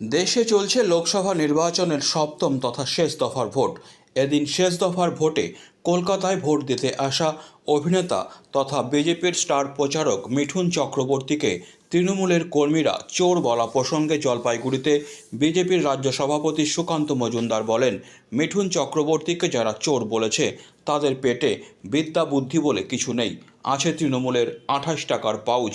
দেশে চলছে লোকসভা নির্বাচনের সপ্তম তথা শেষ দফার ভোট। এদিন শেষ দফার ভোটে কলকাতায় ভোট দিতে আসা অভিনেতা তথা বিজেপির স্টার প্রচারক মিঠুন চক্রবর্তীকে তৃণমূলের কর্মীরা চোর বলা প্রসঙ্গে জলপাইগুড়িতে বিজেপির রাজ্য সভাপতি সুকান্ত মজুমদার বলেন, মিঠুন চক্রবর্তীকে যারা চোর বলেছে, তাদের পেটে বিদ্যা বুদ্ধি বলে কিছু নেই। আছে তৃণমূলের আঠাশ টাকার পাউচ।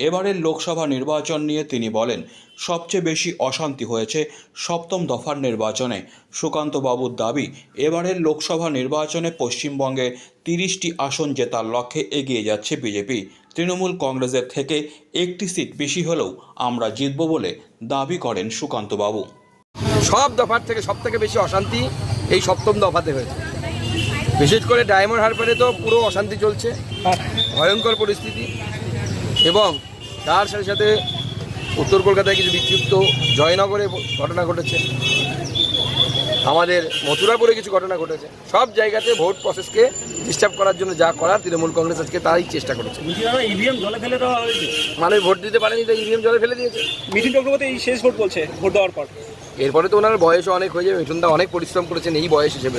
এবারের লোকসভা নির্বাচন নিয়ে তিনি বলেন, সবচেয়ে বেশি অশান্তি হয়েছে সপ্তম দফার নির্বাচনে। সুকান্তবাবুর দাবি, এবারের লোকসভা নির্বাচনে পশ্চিমবঙ্গে তিরিশটি আসন জেতার লক্ষ্যে এগিয়ে যাচ্ছে বিজেপি। তৃণমূল কংগ্রেসের থেকে একটি সিট বেশি হলেও আমরা জিতব বলে দাবি করেন সুকান্তবাবু। সব দফার থেকে সব থেকে বেশি অশান্তি এই সপ্তম দফাতে হয়েছে। বিশেষ করে ডায়মন্ড হারবারে তো পুরো অশান্তি চলছে। ভয়ঙ্কর পরিস্থিতি। এবং তার সাথে সাথে উত্তর কলকাতায় কিছু বিক্ষিপ্ত জয়নগরে ঘটনা ঘটেছে। আমাদের মথুরাপুরে কিছু ঘটনা ঘটেছে। সব জায়গাতে ভোট প্রসেসকে ডিস্টার্ব করার জন্য যা করার তৃণমূল কংগ্রেস আজকে তারই চেষ্টা করেছে। ইভিএম জলে ফেলে দেওয়া হয়েছে মানুষ ভোট দিতে পারেনি তাই ইভিএম জলে ফেলে দিয়েছে। মিঠুন চক্রবর্তী এই শেষ ভোট বলছে ভোট দেওয়ার পর। এরপরে তো ওনার বয়সও অনেক হয়ে যাবে মিঠুনদা অনেক পরিশ্রম করেছেন এই বয়স হিসেবে।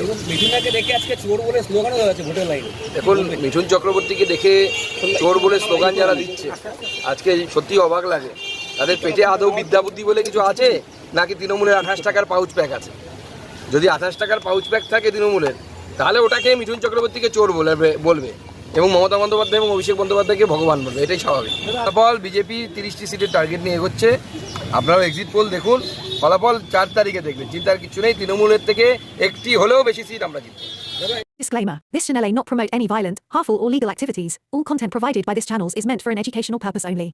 এখন মিঠুন চক্রবর্তীকে দেখে চোর বলে স্লোগান যারা দিচ্ছে আজকে সত্যি অবাক লাগে। তাদের পেটে আদৌ বিদ্যা বুদ্ধি বলে কিছু আছে নাকি তৃণমূলের আঠাশ টাকার পাউচ প্যাক আছে? যদি আঠাশ টাকার পাউচ প্যাক থাকে তৃণমূলের তাহলে ওটাকে মিঠুন চক্রবর্তীকে চোর বলবে বলবে। এবং মমতা বন্দ্যোপাধ্যায় এবং অভিষেক বন্দ্যোপাধ্যায়কে ভগবান বলবে এটাই স্বাভাবিক। ফলাফল বিজেপি তিরিশটি সিটের টার্গেট নিয়ে এগোচ্ছে। আপনারাও এক্সিট পোল দেখুন। ফলাফল চার তারিখে দেখবেন চিন্তার কিছু নেই। তৃণমূলের থেকে একটি হলেও বেশি সিট আমরা জিতবো। Disclaimer This channel may not promote any violent, harmful, or legal activities. All content provided by this channel is meant for an educational purpose only.